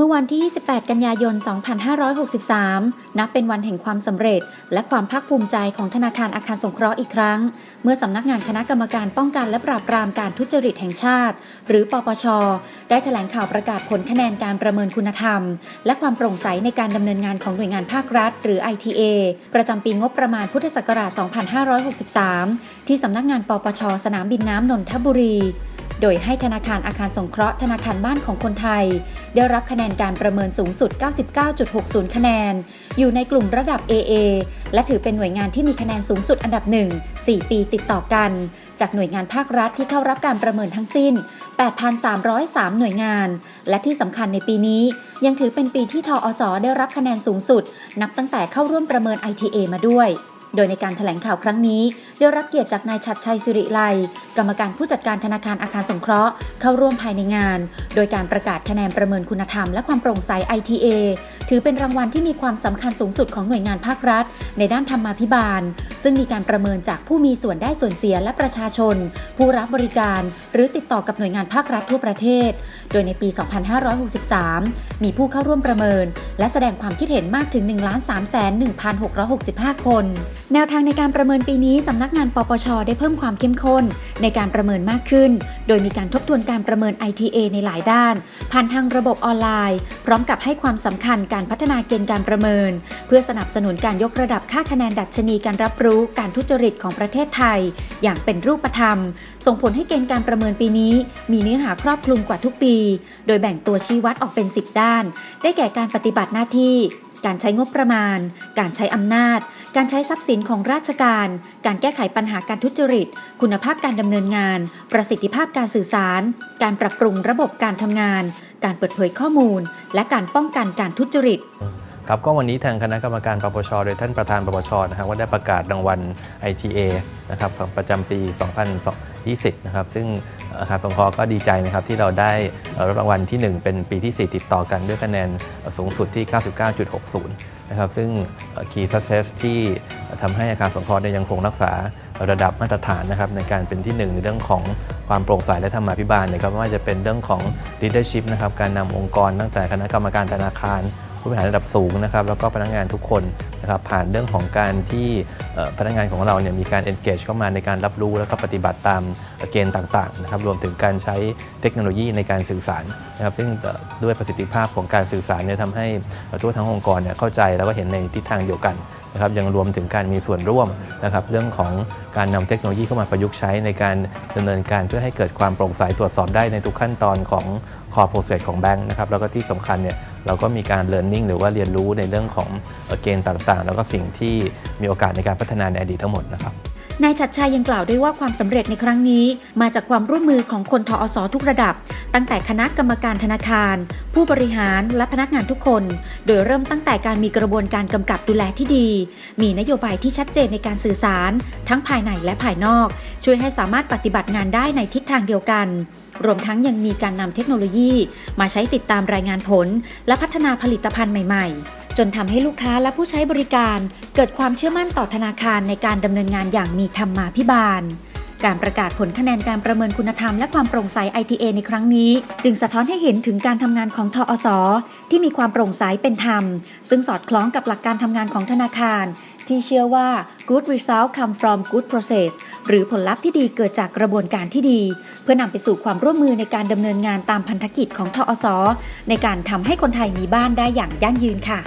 เมื่อวันที่ 28 กันยายน 2563 นับเป็นวันแห่งความสำเร็จ และความภาคภูมิใจของธนาคารอาคารสงเคราะห์อีกครั้ง เมื่อสำนักงานคณะกรรมการป้องกันและปราบปรามการทุจริตแห่งชาติ หรือปปช ได้แถลงข่าวประกาศผลคะแนนการประเมินคุณธรรม และความโปร่งใสในการดำเนินงานของหน่วยงานภาครัฐ หรือ ITA ประจำปีงบประมาณพุทธศักราช 2563 ที่สำนักงานปปช สนามบินน้ำนนทบุรี โดยให้ธนาคารอาคารสงเคราะห์ธนาคารบ้านของคนไทย ได้รับคะแนนการประเมินสูงสุด 99.60 คะแนน อยู่ในกลุ่มระดับ AA และถือเป็นหน่วยงานที่มีคะแนนสูงสุดอันดับหนึ่ง4ปีติดต่อกัน จากหน่วยงานภาครัฐที่เข้ารับการประเมินทั้งสิ้น 8,303 หน่วยงาน และที่สำคัญในปีนี้ ยังถือเป็นปีที่ทออสได้รับคะแนนสูงสุด นับตั้งแต่เข้าร่วมประเมิน ITA มาด้วย โดยในการถแถลงข่าวครั้งนี้ ได้รับเกียรติจากนายชัดชัยสิริไล กรรมการผู้จัดการธนาคารอาคารสงเคราะห์ เข้าร่วมภายในงาน โดยการประกาศคะแนนประเมินคุณธรรมและความโปร่งใส ITA ถือเป็นรางวัลที่มีความสำคัญสูงสุดของหน่วยงานภาครัฐ ในด้านธรรมาภิบาล ซึ่งมีการประเมินจากผู้มีส่วนได้ส่วนเสียและประชาชน ผู้รับบริการ หรือติดต่อกับหน่วยงานภาครัฐทั่วประเทศ โดยในปี 2563 มีผู้เข้าร่วมประเมิน และแสดงความคิดเห็นมากถึง 1 3 1 6 6 5 คน แนวทางในการประเมินปีนี้สำนักงานปปช ได้เพิ่มความเข้มข้น ในการประเมินมากขึ้น โดยมีการทบทวนการประเมิน ITA ในหลายด้าน ผ่านทางระบบออนไลน์ พร้อมกับให้ความสำคัญการพัฒนาเกณฑ์การประเมิน เพื่อสนับสนุนการยกระดับค่าคะแนนดัชนีการรับรู้การทุจริตของประเทศไทย อย่างเป็นรูปธรรม ส่งผลให้เกณฑ์การประเมินปีนี้ มีเนื้อหาครอบคลุมกว่าทุกปี โดยแบ่งตัวชี้วัดออกเป็น 10 ด้าน ได้แก่การปฏิบัติหน้าที่การใช้งบประมาณ การใช้อำนาจ การใช้ทรัพย์สินของราชการ การแก้ไขปัญหาการทุจริต คุณภาพการดำเนินงาน ประสิทธิภาพการสื่อสาร การปรับปรุงระบบการทำงาน การเปิดเผยข้อมูล และการป้องกันการทุจริต ครับก็วันนี้ทางคณะกรรมการปปช โดยท่านประธานปปชนะครับว่าได้ประกาศรางวัล ITA นะครับของประจำปี 2020 นะครับ ซึ่งอาคารสงเคราะห์ก็ดีใจนะครับที่เราได้รับรางวัลที่ 1 เป็นปีที่ 4 ติดต่อกันด้วยคะแนนสูงสุดที่ 99.60 นะครับ ซึ่ง Key Success ที่ทำให้อาคารสงเคราะห์ยังคงรักษาระดับมาตรฐานนะครับในการเป็นที่หนึ่งในเรื่องของความโปร่งใสและธรรมาภิบาลนะครับไม่ว่าจะเป็นเรื่องของ leadership นะครับการนำองค์กรตั้งแต่คณะกรรมการธนาคาร ผู้บริหารระดับสูงนะครับแล้วก็พนักงานทุกคนนะครับผ่านเรื่องของการที่พนักงานของเราเนี่ยมีการ engage เข้ามาในการรับรู้แล้วก็ปฏิบัติตามเกณฑ์ต่างๆนะครับรวมถึงการใช้เทคโนโลยีในการสื่อสารนะครับซึ่งด้วยประสิทธิภาพของการสื่อสารเนี่ยทำให้ทั่วทั้งองค์กรเนี่ยเข้าใจแล้วก็เห็นในทิศทางเดียวกันนะครับยังรวมถึงการมีส่วนร่วมนะครับเรื่องของการนำเทคโนโลยีเข้ามาประยุกต์ใช้ในการดำเนินการเพื่อให้เกิดความโปร่งใสตรวจสอบได้ในทุกขั้นตอนของ core process ของแบงค์นะครับแล้วก็ที่สำคัญเนี่ย เราก็มีการเรียนรู้หรือว่าเรียนรู้ในเรื่องของเอ่อเกณฑ์ต่างๆ แล้วก็สิ่งที่มีโอกาสในการพัฒนาในอดีตทั้งหมดนะครับ นายชัดชัยยังกล่าวด้วยว่าความสำเร็จในครั้งนี้ มาจากความร่วมมือของคนทอสทุกระดับ ตั้งแต่คณะกรรมการธนาคาร ผู้บริหารและพนักงานทุกคน โดยเริ่มตั้งแต่การมีกระบวนการกำกับดูแลที่ดี มีนโยบายที่ชัดเจนในการสื่อสาร ทั้งภายในและภายนอก ช่วยให้สามารถปฏิบัติงานได้ในทิศทางเดียวกันรวมทั้งยังมีการนำเทคโนโลยี มาใช้ติดตามรายงานผล และพัฒนาผลิตภัณฑ์ใหม่ ๆ จนทำให้ลูกค้าและผู้ใช้บริการ เกิดความเชื่อมั่นต่อธนาคารในการดำเนินงานอย่างมีธรรมาภิบาล การประกาศผลคะแนนการประเมินคุณธรรมและความโปร่งใส ITA ในครั้งนี้ จึงสะท้อนให้เห็นถึงการทำงานของทอสที่มีความโปร่งใสเป็นธรรม ซึ่งสอดคล้องกับหลักการทำงานของธนาคาร ที่เชื่อว่า good result come from good process หรือผลลัพธ์ที่ดีเกิดจากกระบวนการที่ดี เพื่อนำไปสู่ความร่วมมือในการดำเนินงานตามพันธกิจของทอสในการทำให้คนไทยมีบ้านได้อย่างยั่งยืนค่ะ